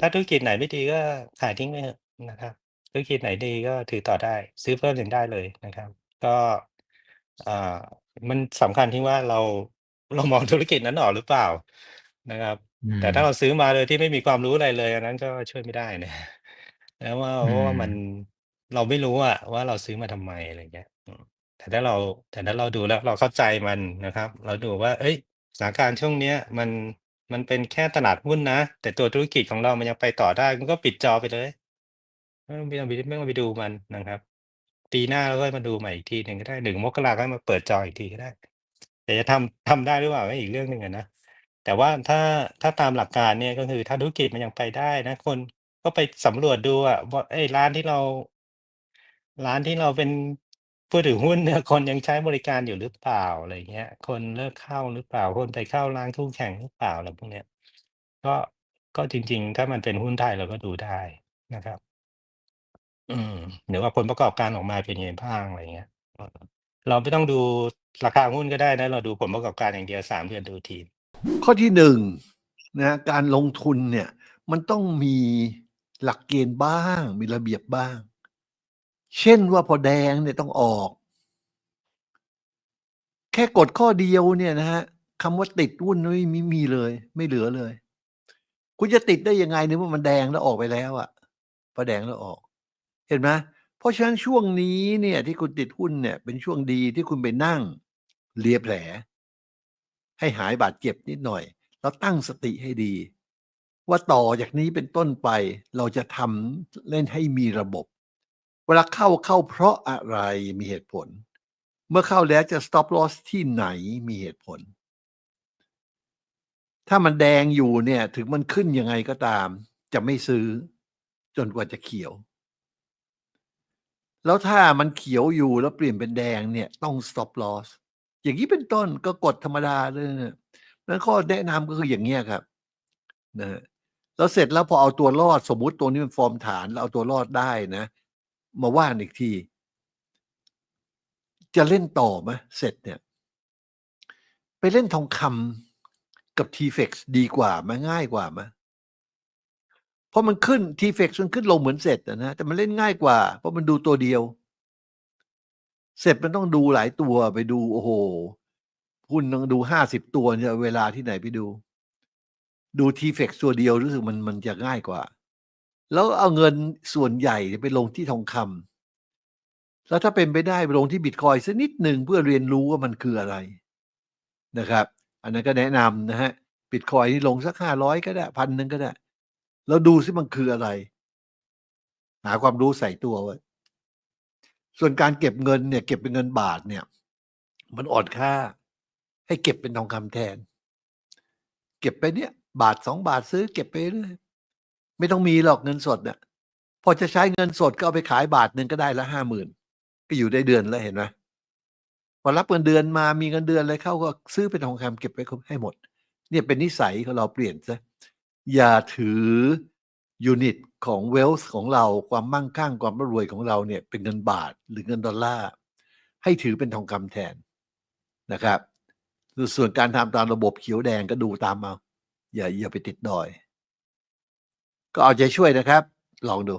ถ้าธุรกิจไหนไม่ดีก็ขายทิ้งไปเถอะนะครับ ธุรกิจไหนดีก็ถือต่อได้ ซื้อเพิ่มยังได้เลยนะครับ ก็อ่ามันสำคัญที่ว่าเราเรามองธุรกิจนั้นออกหรือเปล่านะครับ อืแต่ถ้ามเราซื้อมาโดยที่ไม่มีความรู้อะไรเลย อันนั้นก็ช่วยไม่ได้นะแล้วว่าอืเพราะว่ามันมเราไม่รู้อะว่าเราซื้อมาทำไมอะไรอย่างเงี้ยอืมแต่ถ้าเราแต่ถ้าเราดูแล้วเราเข้าใจมันนะครับ เราดูว่าเฮ้ยสถานการณ์ช่วงเนี้ย มัน มันเป็นแค่ตลาดหุ้นนะ แต่ตัวธุรกิจของเรามันยังไปต่อได้คุณก็ปิดจอไปเลย ไม่ต้องไปไม่ต้องไปดูมันนะครับ ปีหน้าเราค่อยมาดูใหม่อีกทีหนึ่งก็ได้1มกราค่อยมาเปิดจออีกทีก็ได้ แต่จะทำทำได้หรือเปล่าก็อีกเรื่องหนึ่งนะแต่ว่าถ้าถ้าตามหลักการเนี่ยก็คือถ้าธุรกิจมันยังไปได้นะ คนก็ไปสำรวจดูอะว่าเฮ้ร้านที่เรา ร้านที่เราเป็น ผู้ถือหุ้นเนี่ยคนยังใช้บริการอยู่หรือเปล่าอะไรเงี้ย คนเลิกเข้าหรือเปล่า คนไปเข้าร้านคู่แข่งหรือเปล่าอะไรพวกเนี้ย ก็ก็จริง ๆ ถ้ามันเป็นหุ้นไทยเราก็ดูได้นะครับ อืมหรือว่าผลประกอบการออกมาเป็นยังไงบ้างอะไรเงี้ยเออเราไม่ต้องดูราคาหุ้นก็ได้นะ เราดูผลประกอบการอย่างเดียว3เดือนดูที ข้อที่1นะครับการลงทุนเนี่ย มันต้องมีหลักเกณฑ์บ้าง มีระเบียบบ้าง เช่นว่าพอแดงเนี่ยต้องออก แค่กฎข้อเดียวเนี่ยนะครับคำว่าติดหุ้นไม่มีมีเลย ไม่เหลือเลย คุณจะติดได้ยังไงในเมื่อมันแดงแล้วออกไปแล้วอะพอแดงแล้วออก เห็นไหมเพราะฉะนั้นช่วงนี้เนี่ย ที่คุณติดหุ้นเนี่ย เป็นช่วงดีที่คุณไปนั่งเลียแผล ให้หายบาดเจ็บนิดหน่อย แล้วตั้งสติให้ดี ว่าต่อจากนี้เป็นต้นไปเราจะทำเล่นให้มีระบบ เวลาเข้าเข้าเพราะอะไรมีเหตุผล เมื่อเข้าแล้วจะ stop loss ที่ไหนมีเหตุผล ถ้ามันแดงอยู่เนี่ยถึงมันขึ้นยังไงก็ตาม จะไม่ซื้อจนกว่าจะเขียว แล้วถ้ามันเขียวอยู่แล้วเปลี่ยนเป็นแดงเนี่ยต้อง stop loss อย่างงี้เป็นต้นก็กฎธรรมดาเลยนะนั้นข้อแนะนำก็คืออย่างเงี้ยครับนะแล้วเสร็จแล้วพอเอาตัวรอดสมมุติตัวนี้มันฟอร์มฐานแล้วเอาตัวรอดได้นะ มาว่านอีกที จะเล่นต่อไหมเสร็จเนี่ย ไปเล่นทองคำกับ TFX ดีกว่าไหมง่ายกว่าไหม?เพราะมันขึ้น TFX มันขึ้นลงเหมือนเสร็จนะแต่มันเล่นง่ายกว่า เพราะมันดูตัวเดียว เสร็จมันต้องดูหลายตัวไปดูโอ้โฮหุ้นต้องดู50ตัวเนี่ยเอาเวลาที่ไหนไปดู ดู TFX ตัวเดียวรู้สึกมันมันจะง่ายกว่า แล้วเอาเงินส่วนใหญ่ไปลงที่ทองคำแล้วถ้าเป็นไปได้ไปลงที่บิตคอยสักนิดหนึ่งเพื่อเรียนรู้ว่ามันคืออะไรนะครับ อันนั้นก็แนะนำนะครับบิตคอยนี่ลงสัก500ก็ได้1,000ก็ได้ แล้วดูซิมันคืออะไร หาความรู้ใส่ตัวไว้ส่วนการเก็บเงินเนี่ย เก็บเป็นเงินบาทเนี่ย มันอ่อนค่า ให้เก็บเป็นทองคำแทน เก็บไปเนี่ย บาท2บาทซื้อเก็บไปเรื่อย ไม่ต้องมีหรอกเงินสดน่ะพอจะใช้เงินสดก็เอาไปขายบาทหนึ่งก็ได้ละ50,000ก็อยู่ได้เดือนแล้วเห็นไหม?พอรับเงินเดือนมามีเงินเดือนอะไรเข้าก็ซื้อเป็นทองคำเก็บไว้ให้หมด เนี่ยเป็นนิสัยของเราเปลี่ยนเสียอย่าถือยูนิตของ wealth ของเราความมั่งคั่งความร่ำรวยของเราเนี่ยเป็นเงินบาทหรือเงินดอลลาร์ให้ถือเป็นทองคำแทนนะครับ ส่วนส่วนการทำตามระบบเขียวแดงก็ดูตามเอาอย่าอย่าไปติดดอย ก็เอาใจช่วยนะครับ ลองดู